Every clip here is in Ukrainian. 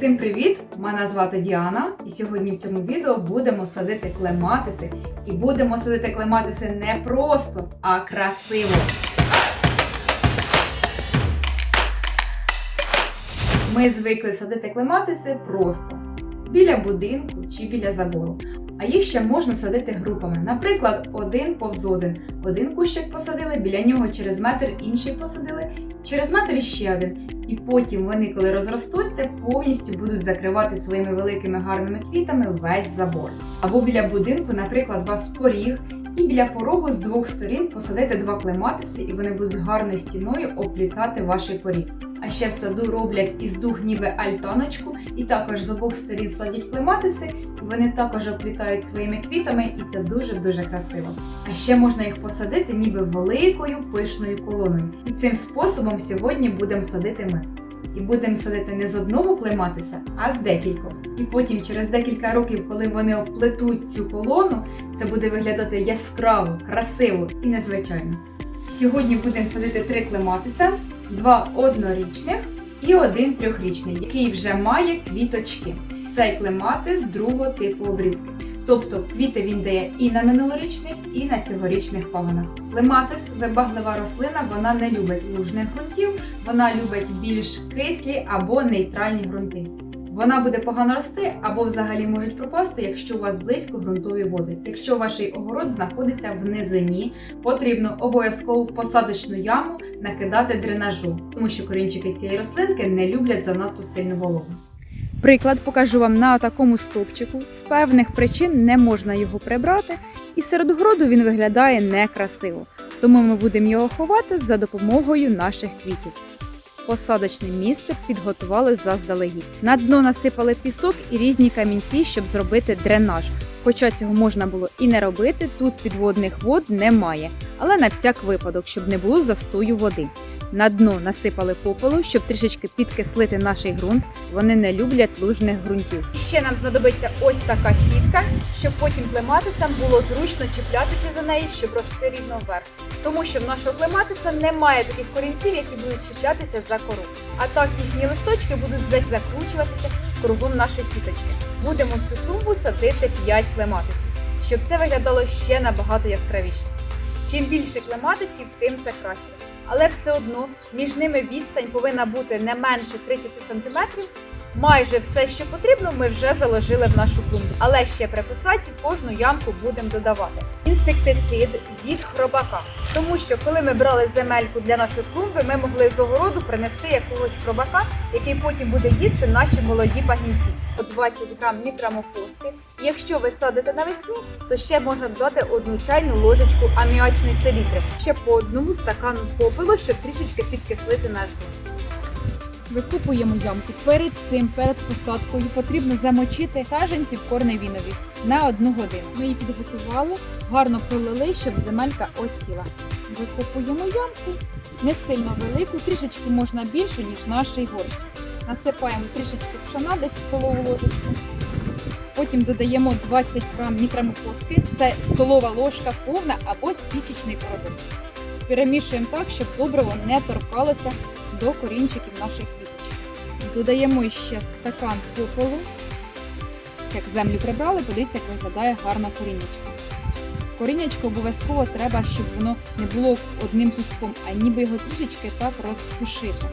Всім привіт! Мене звати Діана, і сьогодні в цьому відео будемо садити клематиси. І будемо садити клематиси не просто, а красиво. Ми звикли садити клематиси просто біля будинку чи біля забору. А їх ще можна садити групами. Наприклад, один повз один. Один кущик посадили, біля нього через метр інший посадили, через метр іще один. І потім вони, коли розростуться, повністю будуть закривати своїми великими гарними квітами весь забор. Або біля будинку, наприклад, вас поріг, і біля порогу з двох сторін посадити два клематиси, і вони будуть гарною стіною оплітати ваш поріг. А ще в саду роблять із дуг ніби альтаночку, і також з обох сторін садять клематиси, вони також оплітають своїми квітами, і це дуже-дуже красиво. А ще можна їх посадити ніби великою пишною колоною. І цим способом сьогодні будемо садити ми. І будемо садити не з одного клематиса, а з декількох. І потім, через декілька років, коли вони оплетуть цю колону, це буде виглядати яскраво, красиво і незвичайно. Сьогодні будемо садити три клематиса, два однорічних і один трьохрічний, який вже має квіточки. Цей клематис другого типу обрізки. Тобто квіти він дає і на минулорічних, і на цьогорічних пагонах. Клематис вибаглива рослина, вона не любить лужних ґрунтів, вона любить більш кислі або нейтральні ґрунти. Вона буде погано рости або взагалі можуть пропасти, якщо у вас близько ґрунтові води. Якщо ваш огород знаходиться в низині, потрібно обов'язково посадочну яму накидати дренажу, тому що корінчики цієї рослинки не люблять занадто сильну вологу. Приклад покажу вам на такому стовпчику. З певних причин не можна його прибрати, і серед городу він виглядає некрасиво. Тому ми будемо його ховати за допомогою наших квітів. Посадочне місце підготували заздалегідь. На дно насипали пісок і різні камінці, щоб зробити дренаж. Хоча цього можна було і не робити, тут підводних вод немає, але на всяк випадок, щоб не було застою води. На дно насипали попелу, щоб трішечки підкислити наш ґрунт. Вони не люблять лужних ґрунтів. Ще нам знадобиться ось така сітка, щоб потім клематисам було зручно чіплятися за неї, щоб рости рівно вверх. Тому що в нашого клематиса немає таких корінців, які будуть чіплятися за кору. А так їхні листочки будуть закручуватися кругом нашої сіточки. Будемо в цю клумбу садити 5 клематисів, щоб це виглядало ще набагато яскравіше. Чим більше клематисів, тим це краще. Але все одно між ними відстань повинна бути не менше 30 см. Майже все, що потрібно, ми вже заложили в нашу клумбу. Але ще при в кожну ямку будемо додавати інсектицид від хробака. Тому що коли ми брали земельку для нашої клумби, ми могли з огороду принести якогось хробака, який потім буде їсти наші молоді пагінці. По 20 грам нітрамофоски. Якщо ви садите навесні, то ще можна додати одну чайну ложечку аміачної селітри. Ще по одному стакану попелу, щоб трішечки підкислити наш ґрунт. Викупуємо ямку. Перед цим, перед посадкою, потрібно замочити саджанці в корневінові на одну годину. Ми її підготували, гарно пролили, щоб земелька осіла. Викупуємо ямку, не сильно велику, трішечки можна більшу, ніж наш горщик. Насипаємо трішечки пшона, десь столову ложечку. Потім додаємо 20 грам нітрамофоски, це столова ложка повна або спічечний продукт. Перемішуємо так, щоб добриво не торкалося до корінчиків наших. Додаємо ще стакан попелу. Як землю прибрали, подивіться, як виглядає гарно корінечко. Корінечко обов'язково треба, щоб воно не було одним куском, а ніби його трішечки так розпушити.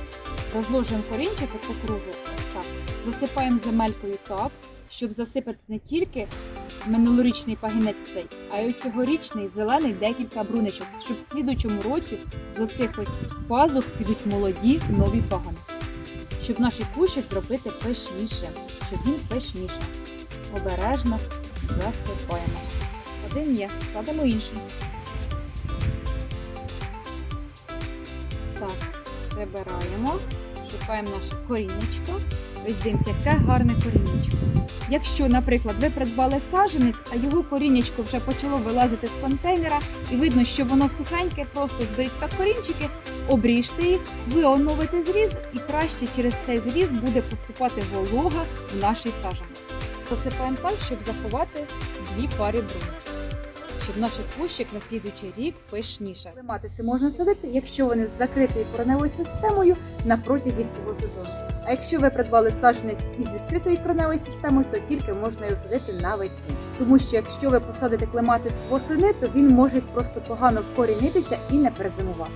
Розложуємо корінчики по кругу, так. Засипаємо земелькою так, щоб засипати не тільки минулорічний пагінець цей, а й цьогорічний зелений декілька бруничок, щоб в слідучому році з оцих ось пазух підуть молоді нові пагони. Щоб наш кущик зробити пишнішим, щоб він пишніший. Обережно засипаємо. Один є, садимо інший. Так, прибираємо, шукаємо наше корінечко. Ось дивимося, яке гарне корінечко. Якщо, наприклад, ви придбали саджанець, а його корінечко вже почало вилазити з контейнера, і видно, що воно сухеньке, просто зберіть так корінчики, обріжте їх, ви оновите зріз, і краще через цей зріз буде поступати волога в наш саджанець. Засипаємо так, щоб заховати дві пари бруночок. Щоб наш кущик на слідуючий рік пишніше. Клематиси можна садити, якщо вони з закритою кореневою системою на протязі всього сезону. А якщо ви придбали саджанець із відкритою кореневою системою, то тільки можна його садити навесні. Тому що якщо ви посадите клематис восени, то він може просто погано вкорінитися і не перезимувати.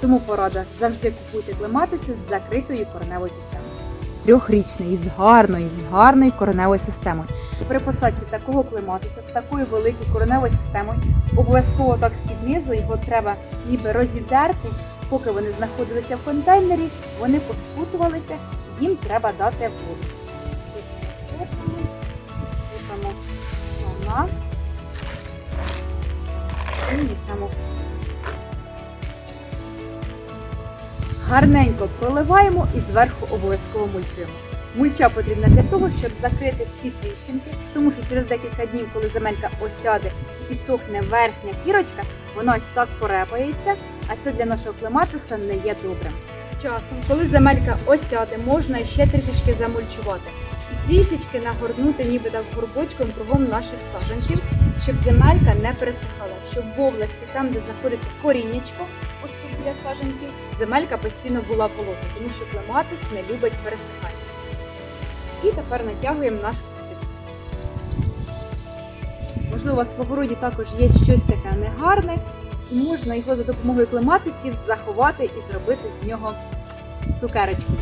Тому порада завжди купуйте клематиси з закритою кореневою системою. Трьохрічний з гарною, з гарною кореневою системою. При посадці такого клематиса з такою великою кореневою системою обов'язково так з-під низу його треба ніби розідерти, поки вони знаходилися в контейнері, вони поспутувалися, їм треба дати воду. Сипемо, сипемо пшона і фуску. Гарненько проливаємо і зверху обов'язково мульчуємо. Мульча потрібна для того, щоб закрити всі тріщинки, тому що через декілька днів, коли земелька осяде і підсохне верхня кірочка, вона ось так порепається, а це для нашого клематиса не є добрим. З часом, коли земелька осяде, можна ще трішечки замульчувати і трішечки нагорнути, ніби так горбочком кругом наших саджанців, щоб земелька не пересихала, щоб в області, там, де знаходиться коріннячко, біля саджанців, земелька постійно була волога, тому що клематис не любить пересихання. І тепер натягуємо нашу сіточку. Можливо, у вас в огороді також є щось таке негарне, і можна його за допомогою клематисів заховати і зробити з нього цукерочку.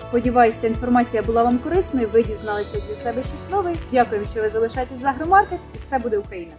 Сподіваюся, інформація була вам корисною. Ви дізналися для себе щось нове. Дякуємо, що ви залишаєтесь за агромаркет, і все буде Україна!